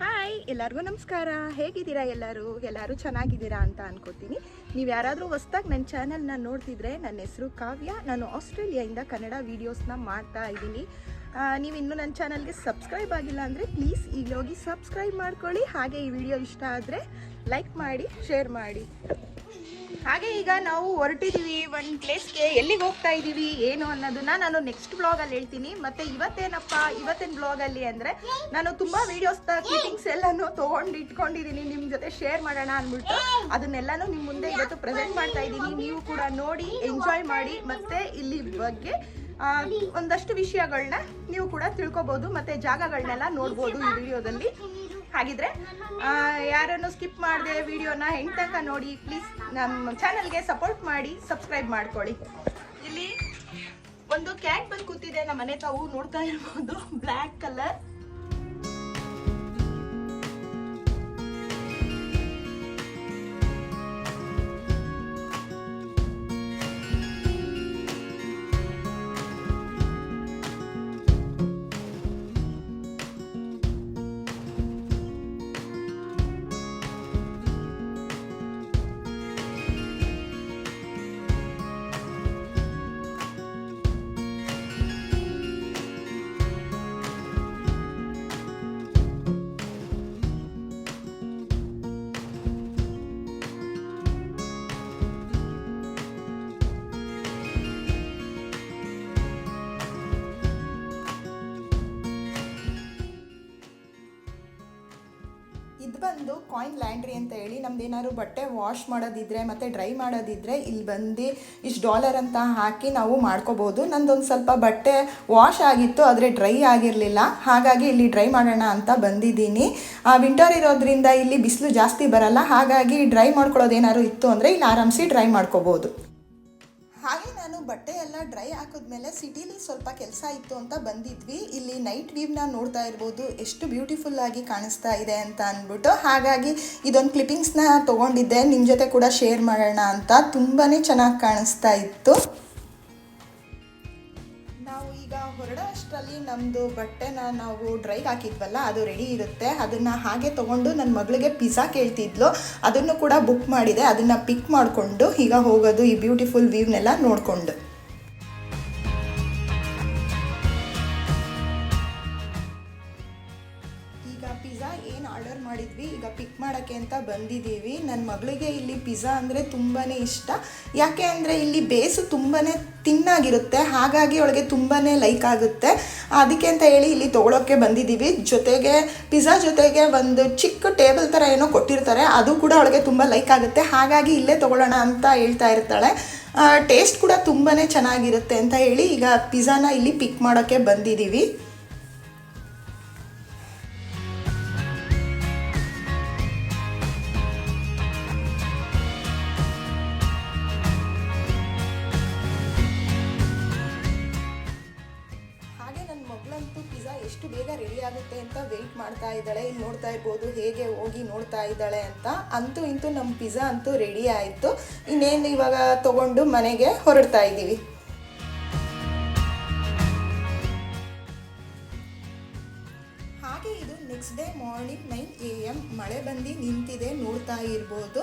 Hi ಎಲ್ಲರಿಗೂ ನಮಸ್ಕಾರ. ಹೇಗಿದ್ದೀರಾ ಎಲ್ಲರೂ? ಎಲ್ಲರೂ ಚೆನ್ನಾಗಿದ್ದೀರಾ ಅಂತ ಅನ್ಕೋತೀನಿ. ನೀವು ಯಾರಾದರೂ ಹೊಸ್ದಾಗಿ ನನ್ನ ಚಾನಲ್ನ ನೋಡ್ತಿದ್ರೆ ನನ್ನ ಹೆಸರು ಕಾವ್ಯ. ನಾನು ಆಸ್ಟ್ರೇಲಿಯಾಯಿಂದ ಕನ್ನಡ ವೀಡಿಯೋಸ್ನ ಮಾಡ್ತಾ ಇದ್ದೀನಿ. ನೀವು ಇನ್ನೂ ನನ್ನ ಚಾನಲ್ಗೆ ಸಬ್ಸ್ಕ್ರೈಬ್ ಆಗಿಲ್ಲ ಅಂದರೆ ಪ್ಲೀಸ್ ಈಗ ಹೋಗಿ ಸಬ್ಸ್ಕ್ರೈಬ್ ಮಾಡ್ಕೊಳ್ಳಿ. ಹಾಗೆ ಈ ವಿಡಿಯೋ ಇಷ್ಟ ಆದರೆ ಲೈಕ್ ಮಾಡಿ ಶೇರ್ ಮಾಡಿ. ಹಾಗೆ ಈಗ ನಾವು ಹೊರಟಿದ್ದೀವಿ ಒಂದು ಪ್ಲೇಸ್ಗೆ ಎಲ್ಲಿಗೆ ಹೋಗ್ತಾ ಇದ್ದೀವಿ ಏನು ಅನ್ನೋದನ್ನ ನಾನು ನೆಕ್ಸ್ಟ್ ಬ್ಲಾಗಲ್ಲಿ ಹೇಳ್ತೀನಿ. ಮತ್ತೆ ಇವತ್ತೇನಪ್ಪ, ಇವತ್ತಿನ ಬ್ಲಾಗಲ್ಲಿ ಅಂದರೆ ನಾನು ತುಂಬ ವೀಡಿಯೋಸ್ನ ಕ್ಲಿಪ್ಪಿಂಗ್ಸ್ ಎಲ್ಲಾನು ತೊಗೊಂಡು ಇಟ್ಕೊಂಡಿದ್ದೀನಿ ನಿಮ್ಮ ಜೊತೆ ಶೇರ್ ಮಾಡೋಣ ಅಂದ್ಬಿಟ್ಟು. ಅದನ್ನೆಲ್ಲಾನು ನಿಮ್ಮ ಮುಂದೆ ಇವತ್ತು ಪ್ರೆಸೆಂಟ್ ಮಾಡ್ತಾ ಇದ್ದೀನಿ ನೀವು ಕೂಡ ನೋಡಿ ಎಂಜಾಯ್ ಮಾಡಿ, ಮತ್ತೆ ಇಲ್ಲಿ ಬಗ್ಗೆ ಒಂದಷ್ಟು ವಿಷಯಗಳನ್ನ ನೀವು ಕೂಡ ತಿಳ್ಕೊಬೋದು. ಮತ್ತೆ ಜಾಗಗಳನ್ನೆಲ್ಲ ನೋಡ್ಬೋದು ಈ ವಿಡಿಯೋದಲ್ಲಿ ಹಾಗಿದ್ರೆ ಯಾರನ್ನು ಸ್ಕಿಪ್ ಮಾಡದೆ ವಿಡಿಯೋನ ಹೆಂಗ್ ತನಕ ನೋಡಿ ಪ್ಲೀಸ್ ನಮ್ಮ ಚಾನಲ್ಗೆ ಸಪೋರ್ಟ್ ಮಾಡಿ ಸಬ್ಸ್ಕ್ರೈಬ್ ಮಾಡ್ಕೊಳ್ಳಿ. ಇಲ್ಲಿ ಒಂದು ಕ್ಯಾಟ್ ಬಂದು ಕೂತಿದೆ ನಮ್ಮ ಮನೆ ತಾವು ನೋಡ್ತಾ ಇರ್ಬೋದು. ಬ್ಲ್ಯಾಕ್ ಕಲರ್ ಕಾಯಿನ್ ಲ್ಯಾಂಡ್ರಿ ಅಂತ ಹೇಳಿ ನಮ್ದು ಏನಾದ್ರು ಬಟ್ಟೆ ವಾಶ್ ಮಾಡೋದಿದ್ರೆ ಮತ್ತು ಡ್ರೈ ಮಾಡೋದಿದ್ರೆ ಇಲ್ಲಿ ಬಂದು ಇಷ್ಟು ಡಾಲರ್ ಅಂತ ಹಾಕಿ ನಾವು ಮಾಡ್ಕೋಬೋದು. ನಂದೊಂದು ಸ್ವಲ್ಪ ಬಟ್ಟೆ ವಾಶ್ ಆಗಿತ್ತು, ಆದರೆ ಡ್ರೈ ಆಗಿರಲಿಲ್ಲ. ಹಾಗಾಗಿ ಇಲ್ಲಿ ಡ್ರೈ ಮಾಡೋಣ ಅಂತ ಬಂದಿದ್ದೀನಿ. ವಿಂಟರ್ ಇರೋದ್ರಿಂದ ಇಲ್ಲಿ ಬಿಸಿಲು ಜಾಸ್ತಿ ಬರಲ್ಲ. ಹಾಗಾಗಿ ಡ್ರೈ ಮಾಡ್ಕೊಳ್ಳೋದು ಏನಾದ್ರು ಇತ್ತು ಅಂದರೆ ಇಲ್ಲಿ ಆರಾಮಿಸಿ ಡ್ರೈ ಮಾಡ್ಕೋಬೋದು. ನಾನು ಬಟ್ಟೆ ಎಲ್ಲ ಡ್ರೈ ಹಾಕಿದ್ಮೇಲೆ ಸಿಟಿಲಿ ಸ್ವಲ್ಪ ಕೆಲಸ ಇತ್ತು ಅಂತ ಬಂದಿದ್ವಿ. ಇಲ್ಲಿ ನೈಟ್ ವ್ಯೂವ್ನ ನೋಡ್ತಾ ಇರ್ಬೋದು. ಎಷ್ಟು ಬ್ಯೂಟಿಫುಲ್ ಆಗಿ ಕಾಣಿಸ್ತಾ ಇದೆ ಅಂತ ಅಂದ್ಬಿಟ್ಟು ಹಾಗಾಗಿ ಇದೊಂದು ಕ್ಲಿಪ್ಪಿಂಗ್ಸ್ನ ತೊಗೊಂಡಿದ್ದೆ. ನಿಮ್ಮ ಜೊತೆ ಕೂಡ ಶೇರ್ ಮಾಡೋಣ ಅಂತ. ತುಂಬಾ ಚೆನ್ನಾಗಿ ಕಾಣಿಸ್ತಾ ಇತ್ತು. ನಮ್ಮದು ಬಟ್ಟೆನ ನಾವು ಡ್ರೈಗೆ ಹಾಕಿದ್ವಲ್ಲ, ಅದು ರೆಡಿ ಇರುತ್ತೆ. ಅದನ್ನು ಹಾಗೆ ತೊಗೊಂಡು ನನ್ನ ಮಗಳಿಗೆ ಪಿಜ್ಜಾ ಕೇಳ್ತಿದ್ಲು. ಅದನ್ನು ಕೂಡ ಬುಕ್ ಮಾಡಿದೆ. ಅದನ್ನು ಪಿಕ್ ಮಾಡಿಕೊಂಡು ಈಗ ಹೋಗೋದು ಈ ಬ್ಯೂಟಿಫುಲ್ ವ್ಯೂವ್ನೆಲ್ಲ ನೋಡಿಕೊಂಡು. ಮಾಡೋಕ್ಕೆ ಅಂತ ಬಂದಿದ್ದೀವಿ. ನನ್ನ ಮಗಳಿಗೆ ಇಲ್ಲಿ ಪಿಜ್ಜಾ ಅಂದರೆ ತುಂಬಾ ಇಷ್ಟ. ಯಾಕೆ ಅಂದರೆ ಇಲ್ಲಿ ಬೇಸು ತುಂಬಾ ತಿನ್ನಾಗಿರುತ್ತೆ. ಹಾಗಾಗಿ ಅವಳಿಗೆ ತುಂಬಾ ಲೈಕ್ ಆಗುತ್ತೆ. ಅದಕ್ಕೆ ಅಂತ ಹೇಳಿ ಇಲ್ಲಿ ತೊಗೊಳೋಕ್ಕೆ ಬಂದಿದ್ದೀವಿ. ಜೊತೆಗೆ ಪಿಜ್ಜಾ ಜೊತೆಗೆ ಒಂದು ಚಿಕ್ಕ ಟೇಬಲ್ ಥರ ಏನೋ ಕೊಟ್ಟಿರ್ತಾರೆ. ಅದು ಕೂಡ ಅವಳಿಗೆ ತುಂಬ ಲೈಕ್ ಆಗುತ್ತೆ. ಹಾಗಾಗಿ ಇಲ್ಲೇ ತೊಗೊಳ್ಳೋಣ ಅಂತ ಹೇಳ್ತಾ ಇರ್ತಾಳೆ. ಟೇಸ್ಟ್ ಕೂಡ ತುಂಬಾ ಚೆನ್ನಾಗಿರುತ್ತೆ ಅಂತ ಹೇಳಿ ಈಗ ಪಿಜ್ಜಾನ ಇಲ್ಲಿ ಪಿಕ್ ಮಾಡೋಕ್ಕೆ ಬಂದಿದ್ದೀವಿ. ಮಾಡ್ತಾ ಇದ್ದಾಳೆ ಇಲ್ಲಿ ನೋಡ್ತಾ ಇರ್ಬೋದು, ಹೇಗೆ ಹೋಗಿ ನೋಡ್ತಾ ಇದ್ದಾಳೆ ಅಂತ. ಅಂತೂ ಇಂತೂ ನಮ್ಮ ಪಿಜ್ಜಾ ಅಂತೂ ರೆಡಿ ಆಯಿತು. ಇನ್ನೇನು ಇವಾಗ ತಗೊಂಡು ಮನೆಗೆ ಹೊರಡ್ತಾ ಇದ್ದೀವಿ next day morning nine A M ಮಳೆ ಬಂದು ನಿಂತಿದೆ ನೋಡ್ತಾ ಇರ್ಬೋದು.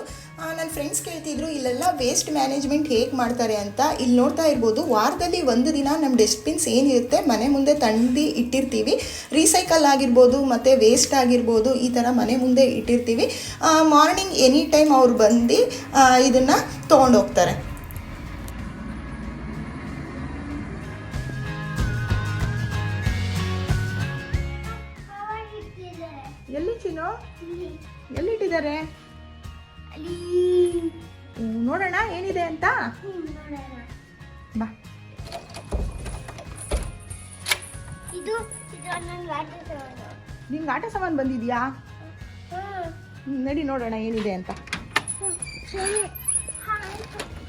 ನನ್ನ ಫ್ರೆಂಡ್ಸ್ ಕೇಳ್ತಿದ್ರು, ಇಲ್ಲೆಲ್ಲ ವೇಸ್ಟ್ ಮ್ಯಾನೇಜ್ಮೆಂಟ್ ಹೇಗೆ ಮಾಡ್ತಾರೆ ಅಂತ. ಇಲ್ಲಿ ನೋಡ್ತಾ ಇರ್ಬೋದು, ವಾರದಲ್ಲಿ ಒಂದು ದಿನ ನಮ್ಮ ಡಸ್ಟ್ಬಿನ್ಸ್ ಏನಿರುತ್ತೆ, ಮನೆ ಮುಂದೆ ತಂದು ಇಟ್ಟಿರ್ತೀವಿ. ರೀಸೈಕಲ್ ಆಗಿರ್ಬೋದು, ಮತ್ತು ವೇಸ್ಟ್ ಆಗಿರ್ಬೋದು, ಈ ಥರ ಮನೆ ಮುಂದೆ ಇಟ್ಟಿರ್ತೀವಿ. ಮಾರ್ನಿಂಗ್ ಎನಿ ಟೈಮ್ ಅವ್ರು ಬಂದು ಇದನ್ನು ತೊಗೊಂಡೋಗ್ತಾರೆ. ಎಲ್ಲಿಟ್ಟಿದ್ದಾರೆ ಹ್ಮ್, ನೋಡೋಣ ಏನಿದೆ ಅಂತ? ಬಾ. ಇದು ನಿಂಗೆ ಆಟ ಸಾಮಾನು ಬಂದಿದ್ಯಾ? ನಡಿ ನೋಡೋಣ ಏನಿದೆ ಅಂತ.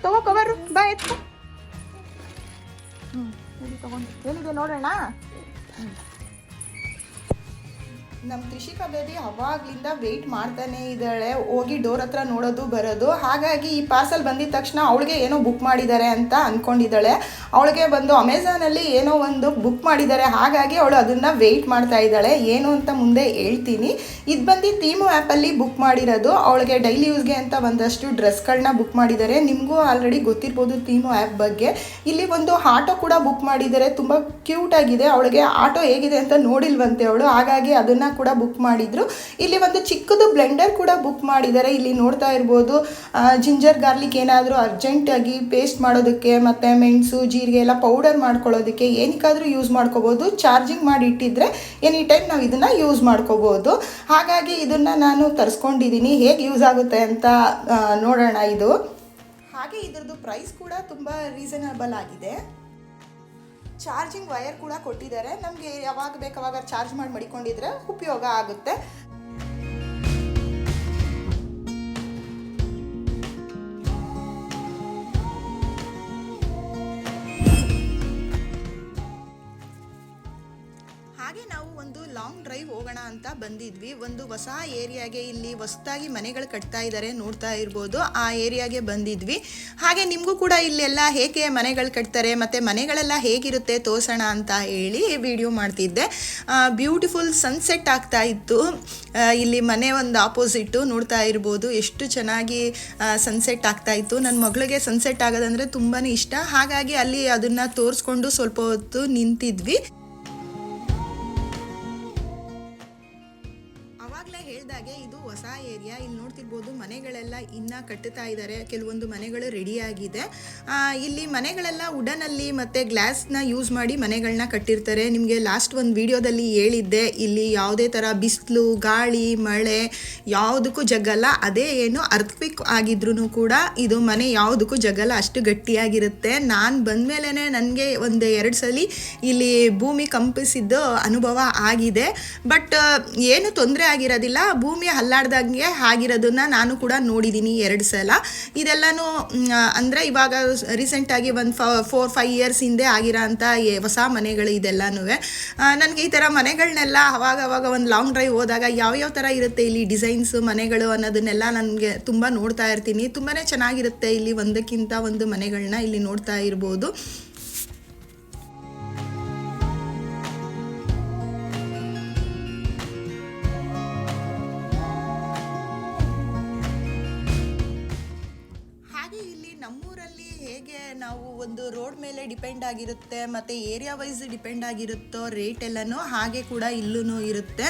ತಗೋ ಕವರು ಬಾ ಎತ್ಕೊ. ಹ್ಞೂ ನಡಿ ತಗೊಂಡು. ಏನಿದೆ ನೋಡೋಣ? ಹ್ಞೂ ನಮ್ಮ ತ್ರಿಷಿಕಾ ಬೇಬಿ ಅವಾಗ್ಲಿಂದ ವೆಯ್ಟ್ ಮಾಡ್ತಾನೆ ಇದ್ದಾಳೆ. ಹೋಗಿ ಡೋರ್ ಹತ್ರ ನೋಡೋದು, ಬರೋದು. ಹಾಗಾಗಿ ಈ ಪಾರ್ಸಲ್ ಬಂದಿದ ತಕ್ಷಣ ಅವಳಿಗೆ ಏನೋ ಬುಕ್ ಮಾಡಿದ್ದಾರೆ ಅಂತ ಅಂದ್ಕೊಂಡಿದ್ದಾಳೆ ಅವಳಿಗೆ ಬಂದು ಅಮೆಝಾನಲ್ಲಿ ಏನೋ ಒಂದು ಬುಕ್ ಮಾಡಿದ್ದಾರೆ. ಹಾಗಾಗಿ ಅವಳು ಅದನ್ನು ವೆಯ್ಟ್ ಮಾಡ್ತಾ ಇದ್ದಾಳೆ. ಏನು ಅಂತ ಮುಂದೆ ಹೇಳ್ತೀನಿ. ಇದು ಬಂದು ಥೀಮು ಆ್ಯಪಲ್ಲಿ ಬುಕ್ ಮಾಡಿರೋದು. ಅವಳಿಗೆ ಡೈಲಿ ಯೂಸ್ಗೆ ಅಂತ ಒಂದಷ್ಟು ಡ್ರೆಸ್ಗಳನ್ನ ಬುಕ್ ಮಾಡಿದ್ದಾರೆ. ನಿಮಗೂ ಆಲ್ರೆಡಿ ಗೊತ್ತಿರ್ಬೋದು ಥೀಮು ಆ್ಯಪ್ ಬಗ್ಗೆ. ಇಲ್ಲಿ ಒಂದು ಆಟೋ ಕೂಡ ಬುಕ್ ಮಾಡಿದ್ದಾರೆ. ತುಂಬ ಕ್ಯೂಟ್ ಆಗಿದೆ. ಅವಳಿಗೆ ಆಟೋ ಹೇಗಿದೆ ಅಂತ ನೋಡಿಲ್ವಂತೆ ಅವಳು. ಹಾಗಾಗಿ ಅದನ್ನು ಕೂಡ ಬುಕ್ ಮಾಡಿದ್ರು. ಇಲ್ಲಿ ಒಂದು ಚಿಕ್ಕದು ಬ್ಲೆಂಡರ್ ಕೂಡ ಬುಕ್ ಮಾಡಿದ್ದಾರೆ. ಇಲ್ಲಿ ನೋಡ್ತಾ ಇರ್ಬೋದು ಜಿಂಜರ್ ಗಾರ್ಲಿಕ್ ಏನಾದರೂ ಅರ್ಜೆಂಟಾಗಿ ಪೇಸ್ಟ್ ಮಾಡೋದಕ್ಕೆ, ಮತ್ತು ಮೆಣಸು ಜೀರಿಗೆ ಎಲ್ಲ ಪೌಡರ್ ಮಾಡ್ಕೊಳ್ಳೋದಕ್ಕೆ ಏನಕ್ಕಾದರೂ ಯೂಸ್ ಮಾಡ್ಕೋಬೋದು. ಚಾರ್ಜಿಂಗ್ ಮಾಡಿ ಇಟ್ಟಿದ್ರೆ ಎನಿ ಟೈಮ್ ನಾವು ಇದನ್ನು ಯೂಸ್ ಮಾಡ್ಕೋಬೋದು. ಹಾಗಾಗಿ ಇದನ್ನು ನಾನು ತರಿಸ್ಕೊಂಡಿದ್ದೀನಿ ಹೇಗೆ ಯೂಸ್ ಆಗುತ್ತೆ ಅಂತ ನೋಡೋಣ ಇದು. ಹಾಗೆ ಇದರದ್ದು ಪ್ರೈಸ್ ಕೂಡ ತುಂಬ ರೀಸನಬಲ್ ಆಗಿದೆ. ಚಾರ್ಜಿಂಗ್ ವೈರ್ ಕೂಡ ಕೊಟ್ಟಿದ್ದಾರೆ. ನಮಗೆ ಯಾವಾಗ ಬೇಕಾವಾಗ ಚಾರ್ಜ್ ಮಾಡಿ ಮಡಿಕೊಂಡಿದ್ರೆ ಉಪಯೋಗ ಆಗುತ್ತೆ. ಲಾಂಗ್ ಡ್ರೈವ್ ಹೋಗೋಣ ಅಂತ ಬಂದಿದ್ವಿ. ಒಂದು ಹೊಸ ಏರಿಯಾಗೆ ಇಲ್ಲಿ ಹೊಸದಾಗಿ ಮನೆಗಳು ಕಟ್ತಾ ಇದ್ದಾರೆ ನೋಡ್ತಾ ಇರ್ಬೋದು. ಆ ಏರಿಯಾಗೆ ಬಂದಿದ್ವಿ. ಹಾಗೆ ನಿಮಗೂ ಕೂಡ ಇಲ್ಲೆಲ್ಲ ಹೇಗೆ ಮನೆಗಳು ಕಟ್ತಾರೆ, ಮತ್ತು ಮನೆಗಳೆಲ್ಲ ಹೇಗಿರುತ್ತೆ ತೋರಿಸೋಣ ಅಂತ ಹೇಳಿ ವಿಡಿಯೋ ಮಾಡ್ತಿದ್ದೆ. ಬ್ಯೂಟಿಫುಲ್ ಸನ್ಸೆಟ್ ಆಗ್ತಾ ಇತ್ತು. ಇಲ್ಲಿ ಮನೆ ಒಂದು ಆಪೋಸಿಟ್ಟು ನೋಡ್ತಾ ಇರ್ಬೋದು. ಎಷ್ಟು ಚೆನ್ನಾಗಿ ಸನ್ಸೆಟ್ ಆಗ್ತಾ ಇತ್ತು. ನನ್ನ ಮಗಳಿಗೆ ಸನ್ಸೆಟ್ ಆಗೋದಂದರೆ ತುಂಬಾ ಇಷ್ಟ. ಹಾಗಾಗಿ ಅಲ್ಲಿ ಅದನ್ನು ತೋರಿಸ್ಕೊಂಡು ಸ್ವಲ್ಪ ಹೊತ್ತು ನಿಂತಿದ್ವಿ. ಏರಿಯಾ, ಇಲ್ಲಿ ನೋಡ್ತಿರ್ಬೋದು ಮನೆಗಳೆಲ್ಲ ಇನ್ನ ಕಟ್ಟುತ್ತಾ ಇದ್ದಾರೆ ಕೆಲವೊಂದು ಮನೆಗಳು ರೆಡಿ ಆಗಿದೆ. ಇಲ್ಲಿ ಮನೆಗಳೆಲ್ಲ ವುಡನಲ್ಲಿ ಮತ್ತೆ ಗ್ಲಾಸ್ನ ಯೂಸ್ ಮಾಡಿ ಮನೆಗಳನ್ನ ಕಟ್ಟಿರ್ತಾರೆ. ನಿಮಗೆ ಲಾಸ್ಟ್ ಒಂದು ವಿಡಿಯೋದಲ್ಲಿ ಹೇಳಿದ್ದೆ, ಇಲ್ಲಿ ಯಾವುದೇ ಥರ ಬಿಸಿಲು, ಗಾಳಿ, ಮಳೆ ಯಾವುದಕ್ಕೂ ಜಗ್ಗಲ್ಲ ಅದೇ ಏನು ಅರ್ಥಕ್ವಿಕ್ ಆಗಿದ್ರೂ ಕೂಡ ಇದು ಮನೆ ಯಾವುದಕ್ಕೂ ಜಗ್ಗಲ್ಲ ಅಷ್ಟು ಗಟ್ಟಿಯಾಗಿರುತ್ತೆ. ನಾನು ಬಂದಮೇಲೆ ನನಗೆ ಒಂದು ಎರಡು ಸಲ ಇಲ್ಲಿ ಭೂಮಿ ಕಂಪಿಸಿದ್ದು ಅನುಭವ ಆಗಿದೆ. ಬಟ್ ಏನು ತೊಂದರೆ ಆಗಿರೋದಿಲ್ಲ. ಭೂಮಿ ಹಲ್ಲಾಡ್ದಂಗೆ ಆಗಿರೋದನ್ನ ನಾನು ಕೂಡ ನೋಡಿದ್ದೀನಿ ಎರಡು ಸಲ. ಇದೆಲ್ಲನೂ ಅಂದರೆ ಇವಾಗ ರೀಸೆಂಟಾಗಿ ಒಂದು ಫೋರ್ ಫೈವ್ ಇಯರ್ಸ್ ಹಿಂದೆ ಆಗಿರೋ ಅಂಥ ಹೊಸ ಮನೆಗಳು ಇದೆಲ್ಲನೂ ನನಗೆ ಈ ಥರ ಮನೆಗಳನ್ನೆಲ್ಲ ಅವಾಗ ಅವಾಗ ಒಂದು ಲಾಂಗ್ ಡ್ರೈವ್ ಹೋದಾಗ ಯಾವ್ಯಾವ ಥರ ಇರುತ್ತೆ ಇಲ್ಲಿ ಡಿಸೈನ್ಸ್ ಮನೆಗಳು ಅನ್ನೋದನ್ನೆಲ್ಲ ನನಗೆ ತುಂಬ ನೋಡ್ತಾ ಇರ್ತೀನಿ. ತುಂಬಾ ಚೆನ್ನಾಗಿರುತ್ತೆ ಇಲ್ಲಿ ಒಂದಕ್ಕಿಂತ ಒಂದು ಮನೆಗಳನ್ನ ಇಲ್ಲಿ ನೋಡ್ತಾ ಇರ್ಬೋದು. ನಾವು ಒಂದು ರೋಡ್ ಮೇಲೆ ಡಿಪೆಂಡ್ ಆಗಿರುತ್ತೆ, ಮತ್ತು ಏರಿಯಾ ವೈಸ್ ಡಿಪೆಂಡ್ ಆಗಿರುತ್ತೋ ರೇಟ್ ಎಲ್ಲನೂ ಹಾಗೆ ಕೂಡ ಇಲ್ಲೂ ಇರುತ್ತೆ.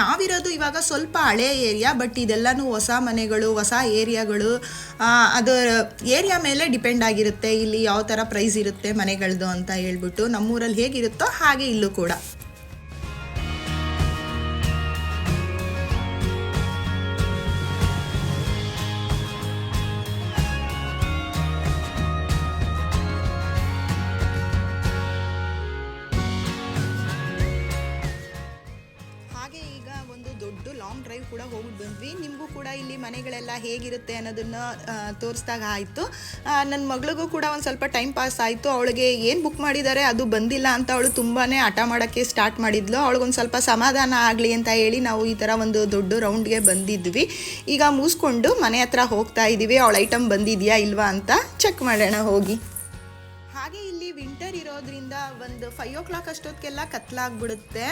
ನಾವಿರೋದು ಇವಾಗ ಸ್ವಲ್ಪ ಹಳೆ ಏರಿಯಾ ಬಟ್ ಇದೆಲ್ಲನೂ ಹೊಸ ಮನೆಗಳು, ಹೊಸ ಏರಿಯಾಗಳು ಅದು ಏರಿಯಾ ಮೇಲೆ ಡಿಪೆಂಡ್ ಆಗಿರುತ್ತೆ, ಇಲ್ಲಿ ಯಾವ ಥರ ಪ್ರೈಸ್ ಇರುತ್ತೆ ಮನೆಗಳದ್ದು ಅಂತ ಹೇಳ್ಬಿಟ್ಟು ನಮ್ಮೂರಲ್ಲಿ ಹೇಗಿರುತ್ತೋ ಹಾಗೆ ಇಲ್ಲೂ ಕೂಡ. ಹೋಗ್ಬಿಟ್ಟು ಬಂದ್ವಿ. ನಿಮಗೂ ಕೂಡ ಇಲ್ಲಿ ಮನೆಗಳೆಲ್ಲ ಹೇಗಿರುತ್ತೆ ಅನ್ನೋದನ್ನು ತೋರಿಸ್ದಾಗ ಆಯಿತು. ನನ್ನ ಮಗಳಿಗೂ ಕೂಡ ಒಂದು ಸ್ವಲ್ಪ ಟೈಮ್ ಪಾಸ್ ಆಯಿತು. ಅವಳಿಗೆ ಏನು ಬುಕ್ ಮಾಡಿದ್ದಾರೆ ಅದು ಬಂದಿಲ್ಲ ಅಂತ ಅವಳು ತುಂಬಾ ಹಠ ಮಾಡೋಕ್ಕೆ ಸ್ಟಾರ್ಟ್ ಮಾಡಿದ್ಲು. ಅವಳಿಗೊಂದು ಸ್ವಲ್ಪ ಸಮಾಧಾನ ಆಗಲಿ ಅಂತ ಹೇಳಿ ನಾವು ಈ ಥರ ಒಂದು ದೊಡ್ಡ ರೌಂಡ್ಗೆ ಬಂದಿದ್ವಿ. ಈಗ ಮುಗಿಸ್ಕೊಂಡು ಮನೆ ಹತ್ರ ಹೋಗ್ತಾ ಇದ್ದೀವಿ ಅವಳ ಐಟಮ್ ಬಂದಿದೆಯಾ ಇಲ್ವಾ ಅಂತ ಚೆಕ್ ಮಾಡೋಣ ಹೋಗಿ ಹಾಗೆ. ಇರೋದ್ರಿಂದ ಒಂದು ಫೈವ್ ಓ ಕ್ಲಾಕ್ ಅಷ್ಟೊತ್ತಿಗೆಲ್ಲ ಕತ್ಲಾಗ್ಬಿಡುತ್ತೆ.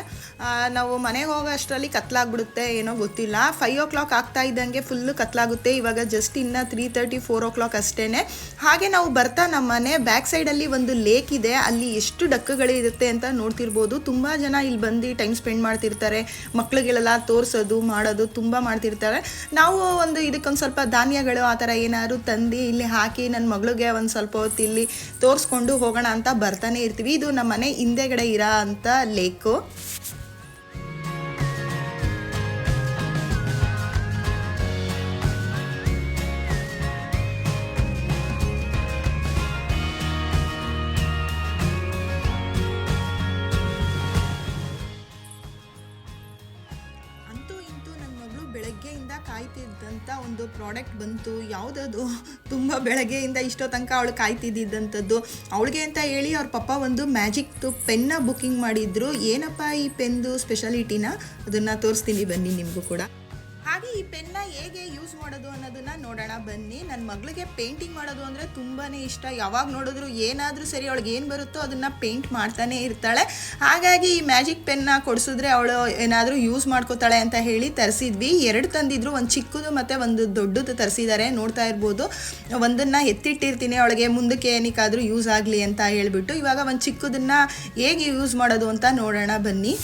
ನಾವು ಮನೆಗೆ ಹೋಗೋ ಅಷ್ಟರಲ್ಲಿ ಕತ್ಲಾಗ್ಬಿಡುತ್ತೆ ಏನೋ ಗೊತ್ತಿಲ್ಲ. ಫೈವ್ ಓ ಕ್ಲಾಕ್ ಆಗ್ತಾ ಇದ್ದಂಗೆ ಫುಲ್ಲು ಕತ್ಲಾಗುತ್ತೆ. ಇವಾಗ ಜಸ್ಟ್ ಇನ್ನು three thirty four o'clock ಅಷ್ಟೇ ಹಾಗೆ ನಾವು ಬರ್ತಾ ನಮ್ಮ ಮನೆ ಬ್ಯಾಕ್ ಸೈಡಲ್ಲಿ ಒಂದು ಲೇಕ್ ಇದೆ. ಅಲ್ಲಿ ಎಷ್ಟು ಡಕ್ಕುಗಳು ಇರುತ್ತೆ ಅಂತ ನೋಡ್ತಿರ್ಬೋದು. ತುಂಬ ಜನ ಇಲ್ಲಿ ಬಂದು ಟೈಮ್ ಸ್ಪೆಂಡ್ ಮಾಡ್ತಿರ್ತಾರೆ. ಮಕ್ಕಳಿಗೆಲ್ಲ ತೋರಿಸೋದು, ಮಾಡೋದು ತುಂಬ ಮಾಡ್ತಿರ್ತಾರೆ. ನಾವು ಒಂದು ಇದಕ್ಕೊಂದು ಸ್ವಲ್ಪ ಧಾನ್ಯಗಳು ಆ ಥರ ಏನಾದ್ರು ತಂದು ಇಲ್ಲಿ ಹಾಕಿ ನನ್ನ ಮಗಳಿಗೆ ಒಂದು ಸ್ವಲ್ಪ ಹೊತ್ತು ಇಲ್ಲಿ ತೋರಿಸ್ಕೊಂಡು ಹೋಗೋಣ ಅಂತ ಬರ್ತಾನೆ ಇರ್ತೀವಿ. ಇದು ನಮ್ಮ ಮನೆ ಹಿಂದೆಗಡೆ ಇರೋ ಅಂತ ಲೇಕು. ಕಾಯ್ತಿದ್ದಂಥ ಒಂದು ಪ್ರಾಡಕ್ಟ್ ಬಂತು, ಯಾವುದದು? ತುಂಬ ಬೆಳಗ್ಗೆಯಿಂದ ಇಷ್ಟೋ ತನಕ ಅವಳು ಕಾಯ್ತಿದ್ದಂಥದ್ದು ಅವಳಿಗೆ ಅಂತ ಹೇಳಿ ಅವ್ರ ಪಪ್ಪ ಒಂದು ಮ್ಯಾಜಿಕ್ದು ಪೆನ್ನ ಬುಕ್ಕಿಂಗ್ ಮಾಡಿದ್ರು. ಏನಪ್ಪ ಈ ಪೆನ್ದು ಸ್ಪೆಷಾಲಿಟಿನ ಅದನ್ನು ತೋರಿಸ್ತೀನಿ ಬನ್ನಿ ನಿಮಗೂ ಕೂಡ. ಹಾಗೆ ಈ ಪೆನ್ನ ಹೇಗೆ ಯೂಸ್ ಮಾಡೋದು ಅನ್ನೋದನ್ನ ನೋಡೋಣ. ಬನ್ನಿ. ನನ್ನ ಮಗಳಿಗೆ ಪೇಂಟಿಂಗ್ ಮಾಡೋದು ಅಂದರೆ ತುಂಬಾ ಇಷ್ಟ. ಯಾವಾಗ ನೋಡಿದ್ರು ಏನಾದರೂ ಸರಿ ಅವಳಿಗೆ ಏನು ಬರುತ್ತೋ ಅದನ್ನ ಪೇಂಟ್ ಮಾಡ್ತಾನೆ ಇರ್ತಾಳೆ. ಹಾಗಾಗಿ ಈ ಮ್ಯಾಜಿಕ್ ಪೆನ್ನ ಕೊಡಿಸಿದ್ರೆ ಅವಳು ಏನಾದರೂ ಯೂಸ್ ಮಾಡ್ಕೋತಾಳೆ ಅಂತ ಹೇಳಿ ತರಿಸಿದ್ವಿ. ಎರಡು ತಂದಿದ್ರು. ಒಂದು ಚಿಕ್ಕದು ಮತ್ತು ಒಂದು ದೊಡ್ಡದು ತರಿಸಿದ್ದಾರೆ ನೋಡ್ತಾ ಇರ್ಬೋದು. ಒಂದನ್ನು ಎತ್ತಿಟ್ಟಿರ್ತೀನಿ ಅವಳಿಗೆ. ಮುಂದಕ್ಕೆ ಏನಕ್ಕಾದರೂ ಯೂಸ್ ಆಗಲಿ ಅಂತ ಹೇಳಿಬಿಟ್ಟು ಇವಾಗ ಒಂದು ಚಿಕ್ಕದನ್ನು ಹೇಗೆ ಯೂಸ್ ಮಾಡೋದು ಅಂತ ನೋಡೋಣ. ಬನ್ನಿ.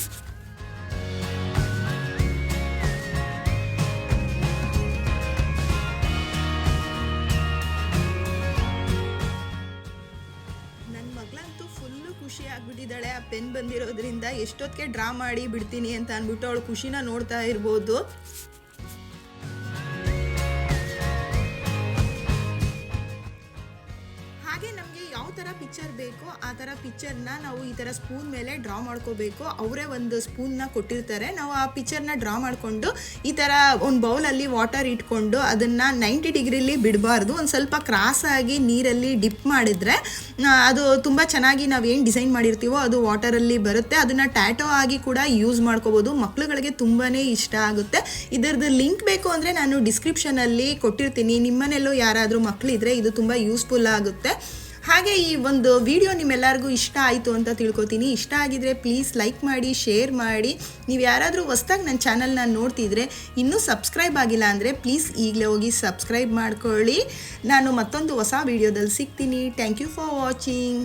ಪೆನ್ ಬಂದಿರೋದ್ರಿಂದ ಎಷ್ಟೊತ್ತಿಗೆ ಡ್ರಾ ಮಾಡಿ ಬಿಡ್ತೀನಿ ಅಂತ ಅಂದ್ಬಿಟ್ಟು ಅವಳು ಖುಷಿನ ನೋಡ್ತಾ ಇರ್ಬೋದು. ಥರ ಪಿಕ್ಚರ್ ಬೇಕೋ, ಆ ಥರ ಪಿಕ್ಚರ್ನ ನಾವು ಈ ಥರ ಸ್ಪೂನ್ ಮೇಲೆ ಡ್ರಾ ಮಾಡ್ಕೋಬೇಕು. ಅವರೇ ಒಂದು ಸ್ಪೂನ್ನ ಕೊಟ್ಟಿರ್ತಾರೆ. ನಾವು ಆ ಪಿಕ್ಚರ್ನ ಡ್ರಾ ಮಾಡಿಕೊಂಡು ಈ ಥರ ಒಂದು ಬೌಲಲ್ಲಿ ವಾಟರ್ ಇಟ್ಕೊಂಡು ಅದನ್ನು ನೈಂಟಿ ಡಿಗ್ರಿಲಿ ಬಿಡಬಾರ್ದು. ಒಂದು ಸ್ವಲ್ಪ ಕ್ರಾಸ್ ಆಗಿ ನೀರಲ್ಲಿ ಡಿಪ್ ಮಾಡಿದರೆ ಅದು ತುಂಬ ಚೆನ್ನಾಗಿ ನಾವು ಏನು ಡಿಸೈನ್ ಮಾಡಿರ್ತೀವೋ ಅದು ವಾಟರಲ್ಲಿ ಬರುತ್ತೆ. ಅದನ್ನು ಟ್ಯಾಟೋ ಆಗಿ ಕೂಡ ಯೂಸ್ ಮಾಡ್ಕೋಬೋದು. ಮಕ್ಕಳುಗಳಿಗೆ ತುಂಬಾ ಇಷ್ಟ ಆಗುತ್ತೆ. ಇದರದ್ದು ಲಿಂಕ್ ಬೇಕು ಅಂದರೆ ನಾನು ಡಿಸ್ಕ್ರಿಪ್ಷನಲ್ಲಿ ಕೊಟ್ಟಿರ್ತೀನಿ. ನಿಮ್ಮನೆಲ್ಲೂ ಯಾರಾದರೂ ಮಕ್ಕಳಿದ್ರೆ ಇದು ತುಂಬ ಯೂಸ್ಫುಲ್ ಆಗುತ್ತೆ. ಹಾಗೆ ಈ ಒಂದು ವಿಡಿಯೋ ನಿಮ್ಮೆಲ್ಲರಿಗೂ ಇಷ್ಟ ಆಯಿತು ಅಂತ ತಿಳ್ಕೊತೀನಿ. ಇಷ್ಟ ಆಗಿದ್ರೆ ಪ್ಲೀಸ್ ಲೈಕ್ ಮಾಡಿ ಶೇರ್ ಮಾಡಿ. ನೀವು ಯಾರಾದರೂ ಹೊಸ್ದಾಗಿ ನನ್ನ ಚಾನಲ್ನ ನೋಡ್ತಿದ್ರೆ ಇನ್ನೂ ಸಬ್ಸ್ಕ್ರೈಬ್ ಆಗಿಲ್ಲ ಅಂದರೆ ಪ್ಲೀಸ್ ಈಗಲೇ ಹೋಗಿ ಸಬ್ಸ್ಕ್ರೈಬ್ ಮಾಡ್ಕೊಳ್ಳಿ. ನಾನು ಮತ್ತೊಂದು ಹೊಸ ವಿಡಿಯೋದಲ್ಲಿ ಸಿಗ್ತೀನಿ. Thank you for watching